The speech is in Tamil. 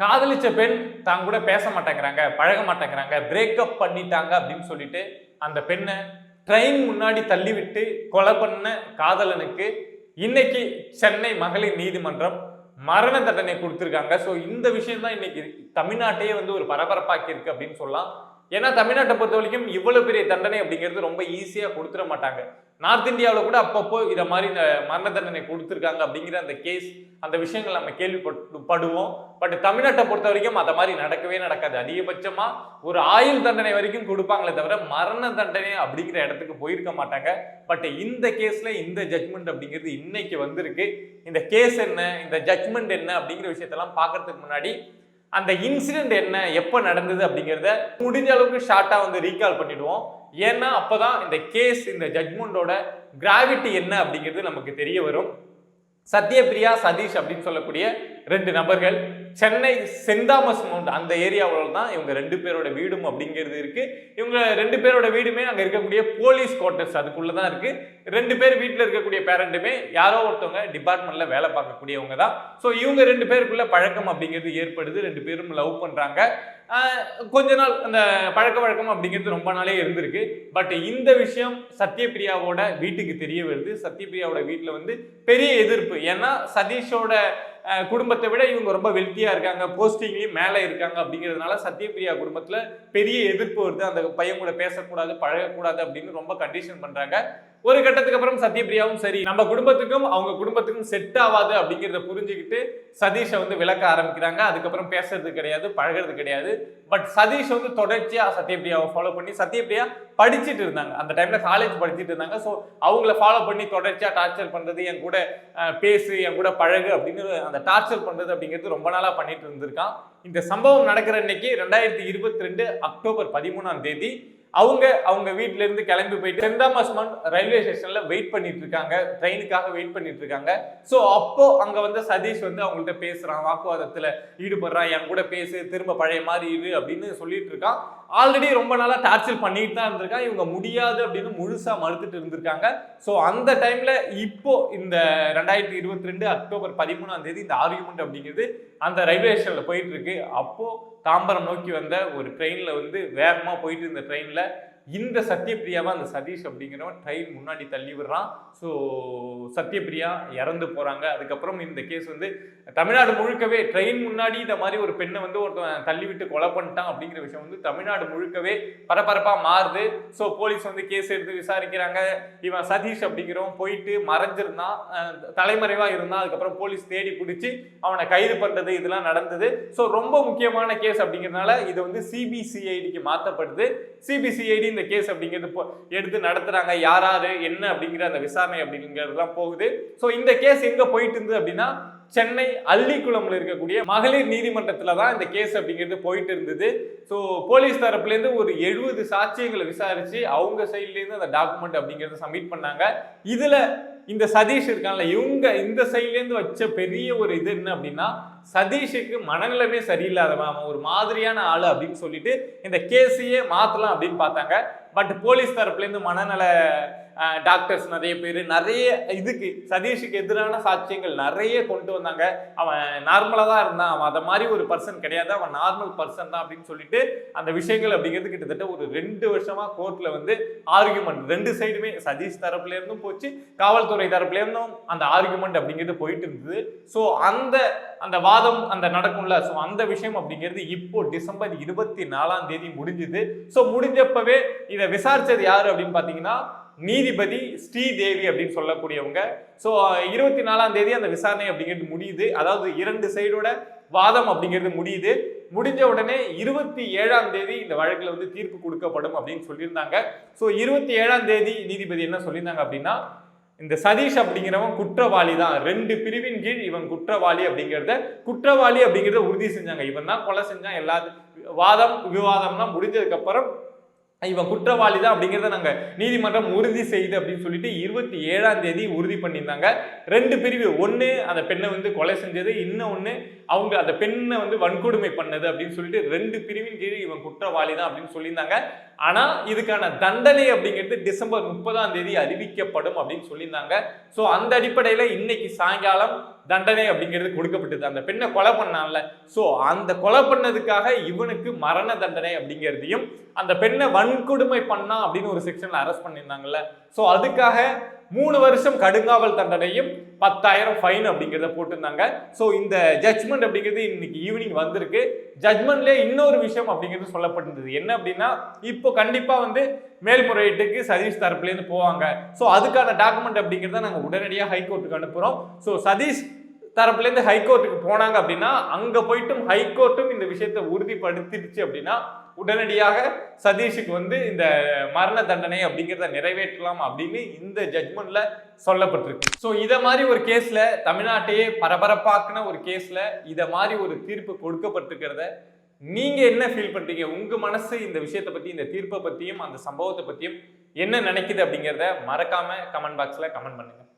காதலிச்ச பெண் தான் கூட பேச மாட்டேங்கிறாங்க பழக மாட்டேங்கிறாங்க பிரேக்கப் பண்ணிட்டாங்க அப்படின்னு சொல்லிட்டு அந்த பெண்ணை ட்ரெயின் முன்னாடி தள்ளிவிட்டு கொலை பண்ண காதலனுக்கு இன்னைக்கு சென்னை மகளிர் நீதிமன்றம் மரண தண்டனை கொடுத்துருக்காங்க. ஸோ இந்த விஷயம் தான் இன்னைக்கு தமிழ்நாட்டையே வந்து ஒரு பரபரப்பாக்கி இருக்கு அப்படின்னு சொல்லலாம். ஏன்னா தமிழ்நாட்டை பொறுத்த வரைக்கும் இவ்வளவு பெரிய தண்டனை அப்படிங்கிறது ரொம்ப ஈஸியாக கொடுத்துட மாட்டாங்க. நார்த் இந்தியாவில் கூட அப்பப்போ இதை மாதிரி இந்த மரண தண்டனை கொடுத்துருக்காங்க அப்படிங்கிற அந்த கேஸ் அந்த விஷயங்கள் நம்ம கேள்விப்பட்டு படுவோம் பட் தமிழ்நாட்டை பொறுத்த வரைக்கும் அதை மாதிரி நடக்கவே நடக்காது. அதிகபட்சமாக ஒரு ஆயுள் தண்டனை வரைக்கும் கொடுப்பாங்களே தவிர மரண தண்டனை அப்படிங்கிற இடத்துக்கு போயிருக்க மாட்டாங்க. பட் இந்த கேஸில் இந்த ஜட்மெண்ட் அப்படிங்கிறது இன்னைக்கு வந்திருக்கு. இந்த கேஸ் என்ன இந்த ஜட்மெண்ட் என்ன அப்படிங்கிற விஷயத்தெல்லாம் பார்க்கறதுக்கு முன்னாடி அந்த இன்சிடென்ட் என்ன எப்போ நடந்தது அப்படிங்கிறத முடிஞ்ச அளவுக்கு ஷார்ட்டாக வந்து ரீகால் பண்ணிடுவோம். ஏன்னா அப்போ தான் இந்த கேஸ் இந்த ஜட்மெண்டோட கிராவிட்டி என்ன அப்படிங்கிறது நமக்கு தெரிய வரும். சத்யபிரியா சதீஷ் அப்படின்னு சொல்லக்கூடிய ரெண்டு நபர்கள் சென்னை சென்ட் தாமஸ் மவுண்ட் அந்த ஏரியாவில் தான் இவங்க ரெண்டு பேரோட வீடும் அப்படிங்கிறது இருக்குது இவங்க ரெண்டு பேரோட வீடுமே அங்கே இருக்கக்கூடிய போலீஸ் குவார்ட்டர்ஸ் அதுக்குள்ளே தான் இருக்குது ரெண்டு பேர் வீட்டில் இருக்கக்கூடிய பேரண்ட்டுமே யாரோ ஒருத்தவங்க டிபார்ட்மெண்ட்டில் வேலை பார்க்கக்கூடியவங்க தான். ஸோ இவங்க ரெண்டு பேருக்குள்ள பழக்கம் அப்படிங்கிறது ஏற்படுது. ரெண்டு பேரும் லவ் பண்ணுறாங்க கொஞ்ச நாள் அந்த பழக்க வழக்கம் அப்படிங்கிறது ரொம்ப நாளே இருந்திருக்கு. பட் இந்த விஷயம் சத்யபிரியாவோட வீட்டுக்கு தெரிய வருது. சத்யபிரியாவோட வீட்டில் வந்து பெரிய எதிர்ப்பு. ஏன்னா சதீஷோட குடும்பத்தை விட இவங்க ரொம்ப வெல்த்தியாக இருக்காங்க போஸ்டிங்லேயும் மேலே இருக்காங்க அப்படிங்கிறதுனால சத்யபிரியா குடும்பத்தில் பெரிய எதிர்ப்பு வருது. அந்த பையன் கூட பேசக்கூடாது பழகக்கூடாது அப்படின்னு ரொம்ப கண்டிஷன் பண்ணுறாங்க ஒரு கட்டத்துக்கு அப்புறம் சத்யபிரியாவும் சரி. நம்ம குடும்பத்துக்கும் அவங்க குடும்பத்துக்கும் செட் ஆகாது அப்படிங்கிறத புரிஞ்சுக்கிட்டு சதீஷை வந்து விளக்க ஆரம்பிக்கிறாங்க. அதுக்கப்புறம் பேசுறது கிடையாது பழகிறது கிடையாது. பட் சதீஷ் வந்து தொடர்ச்சியா சத்யபிரியாவை ஃபாலோ பண்ணி சத்யபிரியா படிச்சுட்டு இருந்தாங்க. அந்த டைம்ல காலேஜ் படிச்சுட்டு இருந்தாங்க. ஸோ அவங்கள ஃபாலோ பண்ணி தொடர்ச்சியா டார்ச்சர் பண்றது என் கூட பேசு என் கூட பழகு அப்படின்னு அந்த டார்ச்சர் பண்றது அப்படிங்கிறது ரொம்ப நாளா பண்ணிட்டு இருந்திருக்கான். இந்த சம்பவம் நடக்கிற இன்னைக்கு ரெண்டாயிரத்தி இருபத்தி ரெண்டு அக்டோபர் பதிமூணாம் தேதி அவங்க அவங்க வீட்ல இருந்து கிளம்பி போயிட்டு சென்ட் தாமஸ் ரயில்வே ஸ்டேஷன்ல வெயிட் பண்ணிட்டு இருக்காங்க ட்ரெயினுக்காக வெயிட் பண்ணிட்டு இருக்காங்க ஸோ அப்போ அங்க வந்து சதீஷ் வந்து அவங்கள்ட்ட பேசுறான் வாக்குவாதத்துல ஈடுபடுறான் என் கூட பேசு திரும்ப பழைய மாதிரி இரு அப்படின்னு சொல்லிட்டு இருக்கான் ஆல்ரெடி ரொம்ப நாளா டார்ச்சர் பண்ணிட்டு தான் இருந்திருக்கான். இவங்க முடியாது அப்படின்னு முழுசா மறுத்துட்டு இருந்திருக்காங்க. ஸோ அந்த டைம்ல இப்போ இந்த ரெண்டாயிரத்தி இருபத்தி ரெண்டு அக்டோபர் பதிமூணாம் தேதி இந்த ஆர்குமெண்ட் அப்படிங்கிறது அந்த ரயில்வே ஸ்டேஷன்ல போயிட்டு இருக்கு அப்போ தாம்பரம் நோக்கி வந்த ஒரு ட்ரெயின்ல வந்து வேகமா போயிட்டு இருந்த ட்ரெயின்ல இல்லை இந்த சத்யபிரியாவை அந்த சதீஷ் அப்படிங்கிறவன் ட்ரெயின் முன்னாடி தள்ளி விடுறான். ஸோ சத்யபிரியா இறந்து போகிறாங்க அதுக்கப்புறம் இந்த கேஸ் வந்து தமிழ்நாடு முழுக்கவே ட்ரெயின் முன்னாடி இந்த மாதிரி ஒரு பெண்ணை வந்து ஒருத்தன் தள்ளி விட்டு கொலை பண்ணிட்டான் அப்படிங்கிற விஷயம் வந்து தமிழ்நாடு முழுக்கவே பரபரப்பாக மாறுது. ஸோ போலீஸ் வந்து கேஸ் எடுத்து விசாரிக்கிறாங்க. இவன் சதீஷ் அப்படிங்கிறவன் போயிட்டு மறைஞ்சிருந்தான். தலைமறைவாக இருந்தான். அதுக்கப்புறம் போலீஸ் தேடி பிடிச்சி அவனை கைது பண்ணுறது இதெல்லாம் நடந்தது. ஸோ ரொம்ப முக்கியமான கேஸ் அப்படிங்கிறதுனால இது வந்து சிபிசிஐடிக்கு மாற்றப்படுது சிபிசிஐடி இந்த கேஸ் அப்படிங்கிறது எடுத்து நடத்துறாங்க யார் என்ன அப்படிங்கிற அந்த விசாரணை அப்படிங்கிறதுலாம் போகுது. ஸோ இந்த கேஸ் எங்க போயிட்டு இருந்தது அப்படின்னா சென்னை அள்ளிக்குளம்ல இருக்கக்கூடிய மகளிர் நீதிமன்றத்துல தான் இந்த கேஸ் அப்படிங்கிறது போயிட்டு இருந்தது. ஸோ போலீஸ் தரப்புலேருந்து ஒரு எழுபது சாட்சியங்களை விசாரிச்சு அவங்க சைட்லேருந்து அந்த டாக்குமெண்ட் அப்படிங்கிறத சப்மிட் பண்ணாங்க. இதுல இந்த சதீஷ் இருக்கான்ல இவங்க இந்த சைட்லேருந்து வச்ச பெரிய ஒரு இது என்ன அப்படின்னா சதீஷுக்கு மனநிலைமே சரியில்லாதவன் அவன் ஒரு மாதிரியான ஆள் அப்படின்னு சொல்லிட்டு இந்த கேஸையே மாற்றலாம் அப்படின்னு பார்த்தாங்க. பட் போலீஸ் தரப்புலேருந்து மனநல டாக்டர்ஸ் நிறைய பேர் நிறைய இதுக்கு சதீஷுக்கு எதிரான சாட்சியங்கள் நிறைய கொண்டு வந்தாங்க. அவன் நார்மலாக தான் இருந்தான். அவன் அதை மாதிரி ஒரு பர்சன் கிடையாது. அவன் நார்மல் பர்சன் தான் அப்படின்னு சொல்லிட்டு அந்த விஷயங்கள் அப்படிங்கிறது கிட்டத்தட்ட ஒரு ரெண்டு வருஷமாக கோர்ட்டில் வந்து ஆர்குமெண்ட் ரெண்டு சைடுமே சதீஷ் தரப்புலேருந்தும் போச்சு காவல்துறை தரப்புலேருந்தும் அந்த ஆர்குமெண்ட் அப்படிங்கிறது போயிட்டு இருந்தது. ஸோ அந்த அந்த வாதம் அந்த நடக்கும்ல. ஸோ அந்த விஷயம் அப்படிங்கிறது இப்போ டிசம்பர் இருபத்தி நாலாம் தேதி முடிஞ்சுது. ஸோ முடிஞ்சப்பவே இதை விசாரிச்சது யாரு அப்படின்னு பார்த்தீங்கன்னா நீதிபதி ஸ்ரீதேவி அப்படின்னு சொல்லக்கூடியவங்க. ஸோ இருபத்தி நாலாம் தேதி அந்த விசாரணை அப்படிங்கிறது முடியுது. அதாவது இரண்டு சைடோட வாதம் அப்படிங்கிறது முடியுது. முடிஞ்ச உடனே இருபத்தி ஏழாம் தேதி இந்த வழக்கில் வந்து தீர்ப்பு கொடுக்கப்படும் அப்படின்னு சொல்லியிருந்தாங்க. ஸோ இருபத்தி ஏழாம் தேதி நீதிபதி என்ன சொல்லியிருந்தாங்க அப்படின்னா இந்த சதீஷ் அப்படிங்கிறவன் குற்றவாளி தான். ரெண்டு பிரிவின் கீழ் இவன் குற்றவாளி அப்படிங்கிறத குற்றவாளி அப்படிங்கிறத உறுதி செஞ்சாங்க. இவன் தான் கொலை செஞ்சான். எல்லா வாதம் விவாதம்லாம் முடிஞ்சதுக்கப்புறம் இவன் குற்றவாளி தான் அப்படிங்கிறத நாங்க நீதிமன்றம் உறுதி செய்து அப்படின்னு சொல்லிட்டு இருபத்தி ஏழாம் தேதி உறுதி பண்ணியிருந்தாங்க. ரெண்டு பிரிவு. ஒன்று அந்த பெண்ணை வந்து கொலை செஞ்சது. இன்னொன்று அவங்க அந்த பெண்ணை வந்து வன்கொடுமை பண்ணது அப்படின்னு சொல்லிட்டு ரெண்டு பிரிவின் கீழ் இவன் குற்றவாளி தான் அப்படின்னு சொல்லியிருந்தாங்க. ஆனா இதுக்கான தண்டனை அப்படிங்கிறது டிசம்பர் முப்பதாம் தேதி அறிவிக்கப்படும் அப்படின்னு சொல்லியிருந்தாங்க. ஸோ அந்த அடிப்படையில இன்னைக்கு சாயங்காலம் தண்டனை அப்படிங்கிறது கொடுக்கப்பட்டது அந்த பெண்ணை கொலை பண்ணான்ல. ஸோ அந்த கொலை பண்ணதுக்காக இவனுக்கு மரண தண்டனை அப்படிங்கிறதையும் அந்த பெண்ணை வன்கொடுமை பண்ணா அப்படின்னு ஒரு செக்ஷன்ல அரெஸ்ட் பண்ணியிருந்தாங்கல்ல. ஸோ அதுக்காக மூணு வருஷம் கடுங்காவல் தண்டனையும் பத்தாயிரம் ஃபைன் அப்படிங்கிறத போட்டிருந்தாங்க. ஸோ இந்த ஜட்ஜ்மெண்ட் அப்படிங்கிறது இன்னைக்கு ஈவினிங் வந்திருக்கு. ஜட்மெண்ட்லேயே இன்னொரு விஷயம் அப்படிங்கிறது சொல்லப்பட்டிருந்தது. என்ன அப்படின்னா இப்போ கண்டிப்பாக வந்து மேல்முறையீட்டுக்கு சதீஷ் தரப்புலேருந்து போவாங்க. ஸோ அதுக்கான டாக்குமெண்ட் அப்படிங்கிறத நாங்கள் உடனடியாக ஹைகோர்ட்டுக்கு அனுப்புகிறோம் ஸோ சதீஷ் தரப்புலேருந்து ஹைகோர்ட்டுக்கு போனாங்க அப்படின்னா அங்கே போயிட்டும் ஹைகோர்ட்டும் இந்த விஷயத்தை உறுதிப்படுத்திடுச்சு அப்படின்னா உடனடியாக சதீஷுக்கு வந்து இந்த மரண தண்டனை அப்படிங்கிறத நிறைவேற்றலாம் அப்படின்னு இந்த ஜட்மெண்ட்ல சொல்லப்பட்டிருக்கு. ஸோ இதை மாதிரி ஒரு கேஸில் தமிழ்நாட்டையே பரபரப்பாக்குன ஒரு கேஸில் இதை மாதிரி ஒரு தீர்ப்பு கொடுக்கப்பட்டிருக்கிறத நீங்கள் என்ன ஃபீல் பண்ணுறீங்க உங்கள் மனசு இந்த விஷயத்தை பற்றி இந்த தீர்ப்பை பற்றியும் அந்த சம்பவத்தை பற்றியும் என்ன நினைக்குது அப்படிங்கிறத மறக்காமல் கமெண்ட் பாக்ஸில் கமெண்ட் பண்ணுங்கள்